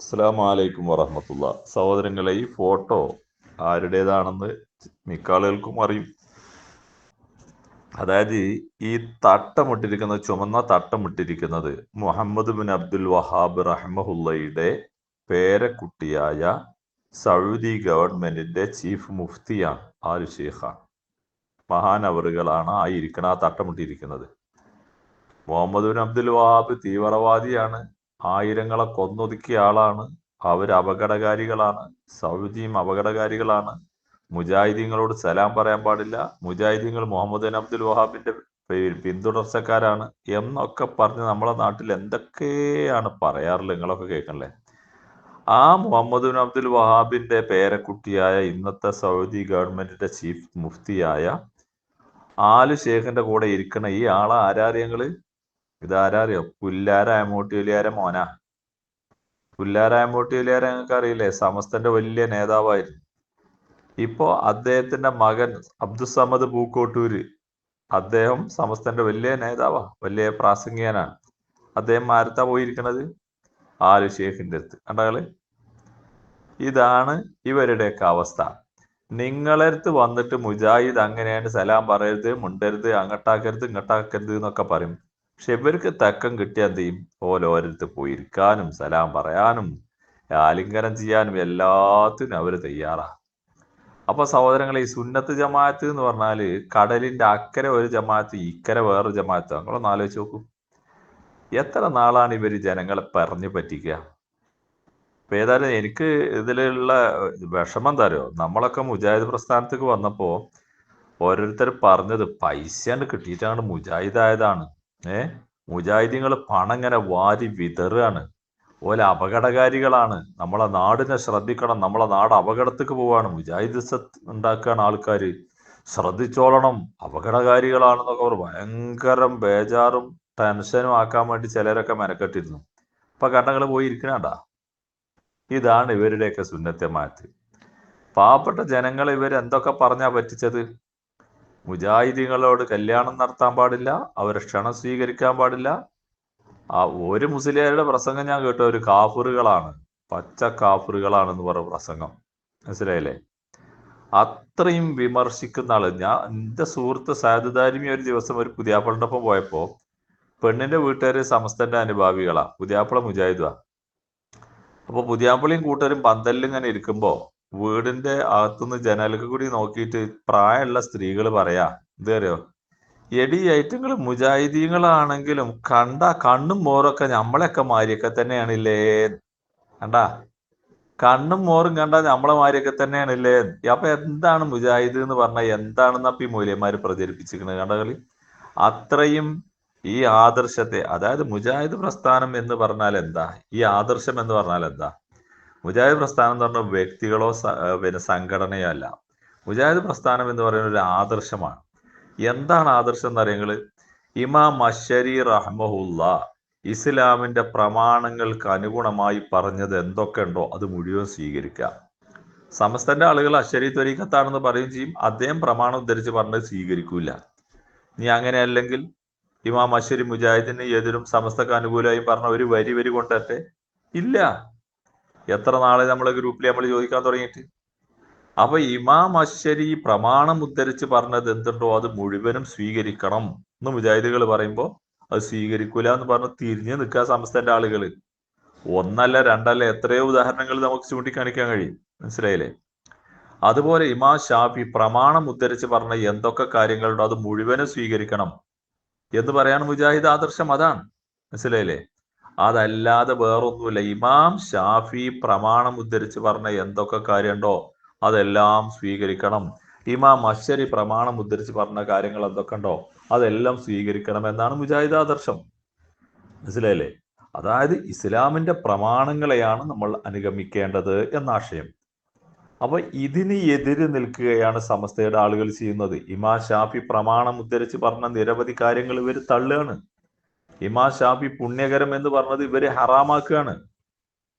അസ്സാം വലൈക്കും വറഹമത്തുള്ള. സഹോദരങ്ങളെ ഈ ഫോട്ടോ ആരുടേതാണെന്ന് മിക്ക ആളുകൾക്കും അറിയും. അതായത് ഈ തട്ടമിട്ടിരിക്കുന്ന ചുമന്ന തട്ടമിട്ടിരിക്കുന്നത് മുഹമ്മദ് ബിൻ അബ്ദുൽ വഹാബ് റഹ്മഹുല്ലയുടെ പേരക്കുട്ടിയായ സൗദി ഗവൺമെന്റിന്റെ ചീഫ് മുഫ്തിയാണ് ആൽ ഷെയ്ഖാണ് മഹാനവറുകളാണ് ആ ഇരിക്കണ ആ തട്ടമിട്ടിരിക്കുന്നത്. മുഹമ്മദ് ബിൻ അബ്ദുൽ വഹാബ് തീവ്രവാദിയാണ്. ആയിരങ്ങളെ കൊന്നൊതുക്കിയ ആളാണ്. അവർ അപകടകാരികളാണ്. സൗദിയും അപകടകാരികളാണ്. മുജാഹിദീങ്ങളോട് സലാം പറയാൻ പാടില്ല. മുജാഹിദീങ്ങൾ മുഹമ്മദ് അബ്ദുൽ വഹാബിന്റെ പിന്തുടർച്ചക്കാരാണ് എന്നൊക്കെ പറഞ്ഞ് നമ്മളെ നാട്ടിൽ എന്തൊക്കെയാണ് പറയാറുള്ളത്? നിങ്ങളൊക്കെ കേൾക്കണല്ലേ? ആ മുഹമ്മദ് ബിൻ അബ്ദുൽ വഹാബിന്റെ പേരക്കുട്ടിയായ ഇന്നത്തെ സൗദി ഗവൺമെന്റിന്റെ ചീഫ് മുഫ്തിയായ ആലു ഷേഖിന്റെ കൂടെ ഇരിക്കണ ഈ ആളെ ആരാറിയങ്ങൾ ഇതാരറിയോ? പുല്ലാര വലിയാര മോന. പുല്ലാര വലിയാര നിങ്ങൾക്ക് അറിയില്ലേ? സമസ്തന്റെ വലിയ നേതാവായിരുന്നു. ഇപ്പോ അദ്ദേഹത്തിന്റെ മകൻ അബ്ദുസമദ് പൂക്കോട്ടൂര് അദ്ദേഹം സമസ്തന്റെ വലിയ നേതാവാ വലിയ പ്രാസംഗികനാണ്. അദ്ദേഹം ആരത്താ പോയിരിക്കണത്? ആലു ഷേഖിന്റെ അടുത്ത് കണ്ടകൾ ഇതാണ് ഇവരുടെയൊക്കെ അവസ്ഥ. നിങ്ങളടുത്ത് വന്നിട്ട് മുജാഹിദ് അങ്ങനെയാണ് സലാം പറയരുത് മുണ്ടരുത് അങ്ങട്ടാക്കരുത് ഇങ്ങട്ടാക്കരുത് എന്നൊക്കെ പറയും. പക്ഷെ ഇവർക്ക് തക്കം കിട്ടിയ എന്ത് ചെയ്യും ഓരോരുത്ത് പോയിരിക്കാനും സലാം പറയാനും ആലിംഗനം ചെയ്യാനും എല്ലാത്തിനും അവർ തയ്യാറാ. അപ്പൊ സഹോദരങ്ങളെ ഈ സുന്നത്ത് ജമാഅത്ത് എന്ന് പറഞ്ഞാൽ കടലിന്റെ അക്കരെ ഒരു ജമാഅത്ത് ഇക്കരെ വേറൊരു ജമാഅത്ത്. നിങ്ങളൊന്ന് ആലോചിച്ച് നോക്കൂ. എത്ര നാളാണ് ഇവർ ജനങ്ങളെ പറഞ്ഞു പറ്റിക്കുക? അപ്പൊ ഏതായാലും എനിക്ക് ഇതിലുള്ള വിഷമം തരോ നമ്മളൊക്കെ മുജാഹിദ് പ്രസ്ഥാനത്തേക്ക് വന്നപ്പോ ഓരോരുത്തർ പറഞ്ഞത് പൈസ കിട്ടിയിട്ടാണ് മുജാഹിദ് ആയതാണ്. ഏ? മുജാഹിദീങ്ങൾ പണം ഇങ്ങനെ വാരി വിതറുകയാണ് ഓല അപകടകാരികളാണ്. നമ്മളെ നാടിനെ ശ്രദ്ധിക്കണം നമ്മളെ നാട് അപകടത്തേക്ക് പോവാണ്. മുജാഹിദ് ഉണ്ടാക്കുകയാണ് ആൾക്കാർ ശ്രദ്ധിച്ചോളണം അപകടകാരികളാണെന്നൊക്കെ അവർ ഭയങ്കരം ബേജാറും ടെൻഷനും ആക്കാൻ വേണ്ടി ചിലരൊക്കെ മെനക്കെട്ടിരുന്നു. ഇപ്പൊ കണ്ണങ്ങൾ പോയി ഇരിക്കണണ്ട ഇതാണ് ഇവരുടെയൊക്കെ സുന്നത്യമാറ്റ് പാവപ്പെട്ട ജനങ്ങളെ ഇവർ എന്തൊക്കെ പറഞ്ഞാ പറ്റിച്ചത്? മുജാഹിദീങ്ങളോട് കല്യാണം നടത്താൻ പാടില്ല അവരെ ക്ഷണം സ്വീകരിക്കാൻ പാടില്ല. ആ ഒരു മുസ്ലിയാരുടെ പ്രസംഗം ഞാൻ കേട്ടു ഒരു കാഫറുകളാണ് പച്ച കാഫറുകളാണെന്ന് പറഞ്ഞ പ്രസംഗം. മനസ്സിലായില്ലേ? അത്രയും വിമർശിക്കുന്ന ആൾ. ഞാൻ എന്റെ സുഹൃത്ത് സാധുദാരിമി ഒരു ദിവസം ഒരു പുതിയാപ്പളിന്റെ ഒപ്പം പോയപ്പോ പെണ്ണിന്റെ വീട്ടുകാർ സമസ്തന്റെ അനുഭാവികളാ പുതിയാപ്പള മുജാഹിദാ അപ്പൊ പുതിയാപ്പളിയും കൂട്ടരും പന്തലിൽ ഇങ്ങനെ ഇരിക്കുമ്പോ വീടിന്റെ അകത്തുനിന്ന് ജനലൊക്കെ കൂടി നോക്കിയിട്ട് പ്രായമുള്ള സ്ത്രീകൾ പറയാ ഇതറിയോ എടി ഐറ്റങ്ങൾ മുജാഹിദീങ്ങളാണെങ്കിലും കണ്ട കണ്ണും മോറൊക്കെ നമ്മളെയൊക്കെ മാരിയൊക്കെ തന്നെയാണില്ലേ? കണ്ടാ? കണ്ണും മോറും കണ്ട നമ്മളെ മാരിയൊക്കെ തന്നെയാണില്ലേ? അപ്പൊ എന്താണ് മുജാഹിദ് എന്ന് പറഞ്ഞാൽ എന്താണെന്ന് അപ്പൊ മൂല്യന്മാര് പ്രചരിപ്പിച്ചിരിക്കുന്നത് കണ്ട കളി? അത്രയും ഈ ആദർശത്തെ അതായത് മുജാഹിദ് പ്രസ്ഥാനം എന്ന് പറഞ്ഞാൽ എന്താ ഈ ആദർശം എന്ന് പറഞ്ഞാൽ എന്താ മുജാഹിദ് പ്രസ്ഥാനം എന്ന് പറഞ്ഞ വ്യക്തികളോ പിന്നെ സംഘടനയോ അല്ല. മുജാഹിദ് പ്രസ്ഥാനം എന്ന് പറയുന്ന ഒരു ആദർശമാണ്. എന്താണ് ആദർശം എന്ന് പറയുന്നത് ഇമാം അഷരി റഹ്മഹുല്ല ഇസ്ലാമിന്റെ പ്രമാണങ്ങൾക്ക് അനുഗുണമായി പറഞ്ഞത് എന്തൊക്കെ ഉണ്ടോ അത് മുഴുവൻ സ്വീകരിക്കുക. സമസ്തന്റെ ആളുകൾ അശ്വരി ത്വരീഖത്താണെന്ന് പറയും ചെയ്യും. അദ്ദേഹം പ്രമാണം ഉദ്ധരിച്ച് പറഞ്ഞത് സ്വീകരിക്കൂല. നീ അങ്ങനെ അല്ലെങ്കിൽ ഇമാം അശ്വരി മുജാഹിദിന് എതിരും സമസ്തക്ക് അനുകൂലമായി പറഞ്ഞ ഒരു വരി വരി കൊണ്ടത്തെ ഇല്ല. എത്ര നാളെ നമ്മളെ ഗ്രൂപ്പിൽ നമ്മൾ ചോദിക്കാൻ തുടങ്ങിയിട്ട്? അപ്പൊ ഇമാം അശ്ശരി പ്രമാണം ഉദ്ധരിച്ച് പറഞ്ഞത് എന്തുണ്ടോ? അത് മുഴുവനും സ്വീകരിക്കണം എന്ന് മുജാഹിദികൾ പറയുമ്പോൾ അത് സ്വീകരിക്കൂല എന്ന് പറഞ്ഞ് തിരിഞ്ഞു നിൽക്കുക സംസ്ഥാനത്തെ ആളുകൾ. ഒന്നല്ല രണ്ടല്ല എത്രയോ ഉദാഹരണങ്ങൾ നമുക്ക് ചൂണ്ടിക്കാണിക്കാൻ കഴിയും. മനസ്സിലായില്ലേ? അതുപോലെ ഇമാ ഷാഫി പ്രമാണം ഉദ്ധരിച്ച് പറഞ്ഞ എന്തൊക്കെ കാര്യങ്ങളുണ്ടോ? അത് മുഴുവനും സ്വീകരിക്കണം. എന്ന് പറയാൻ മുജാഹിദ് ആദർശം അതാണ്. മനസ്സിലായില്ലേ? അതല്ലാതെ വേറൊന്നുമില്ല. ഇമാം ഷാഫി പ്രമാണം ഉദ്ധരിച്ച് പറഞ്ഞ എന്തൊക്കെ കാര്യമുണ്ടോ അതെല്ലാം സ്വീകരിക്കണം. ഇമാം അശ്വരി പ്രമാണം ഉദ്ധരിച്ച് പറഞ്ഞ കാര്യങ്ങൾ എന്തൊക്കെ ഉണ്ടോ അതെല്ലാം സ്വീകരിക്കണം എന്നാണ് മുജാഹിദ് ആദർശം. മനസ്സിലായില്ലേ? അതായത് ഇസ്ലാമിന്റെ പ്രമാണങ്ങളെയാണ് നമ്മൾ അനുഗമിക്കേണ്ടത് എന്ന ആശയം. അപ്പൊ ഇതിന് എതിര് നിൽക്കുകയാണ് സമസ്തയുടെ ആളുകൾ ചെയ്യുന്നത്. ഇമാ ഷാഫി പ്രമാണം ഉദ്ധരിച്ച് പറഞ്ഞ നിരവധി കാര്യങ്ങൾ ഇവർ തള്ളുകയാണ്. ഇമാ ഷാഫി പുണ്യകരം എന്ന് പറഞ്ഞത് ഇവർ ഹറാമാക്കുകയാണ്.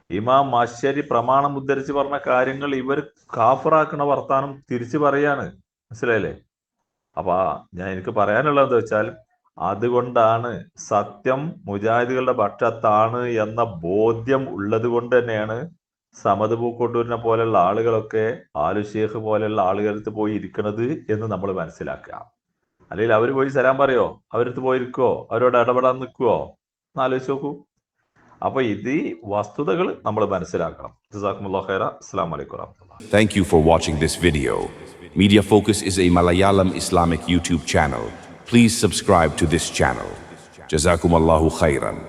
ഇമാം അശ്ശരി പ്രമാണം ഉദ്ധരിച്ച് പറഞ്ഞ കാര്യങ്ങൾ ഇവർ കാഫറാക്കണ വർത്താനം തിരിച്ചു പറയാണ്. മനസ്സിലായില്ലേ? അപ്പൊ ഞാൻ എനിക്ക് പറയാനുള്ളത് എന്താ വെച്ചാൽ അതുകൊണ്ടാണ് സത്യം മുജാഹിദുകളുടെ പക്ഷത്താണ് എന്ന ബോധ്യം ഉള്ളത് കൊണ്ട് തന്നെയാണ് സമത് പൂക്കോട്ടൂരിനെ പോലെയുള്ള ആളുകളൊക്കെ ആലു ഷേഖ് പോലെയുള്ള ആളുകളടുത്ത് പോയി ഇരിക്കണത് എന്ന് നമ്മൾ മനസ്സിലാക്കുക. അല്ലെങ്കിൽ അവർ പോയി സലാം പറയോ അവരടുത്ത് പോയിരിക്കുവോ അവരോട് ഇടപെടാൻ നിൽക്കുവോ എന്ന് ആലോചിച്ച് നോക്കൂ അപ്പൊ ഇത് വസ്തുതകൾ നമ്മൾ മനസ്സിലാക്കണം ജസാക്കുമുല്ലാ ഖൈറ അസ്സാം വലൈക്കും watching this video. Media Focus is a Malayalam Islamic YouTube channel. Please subscribe to this channel. Jazakum Allahu khairan.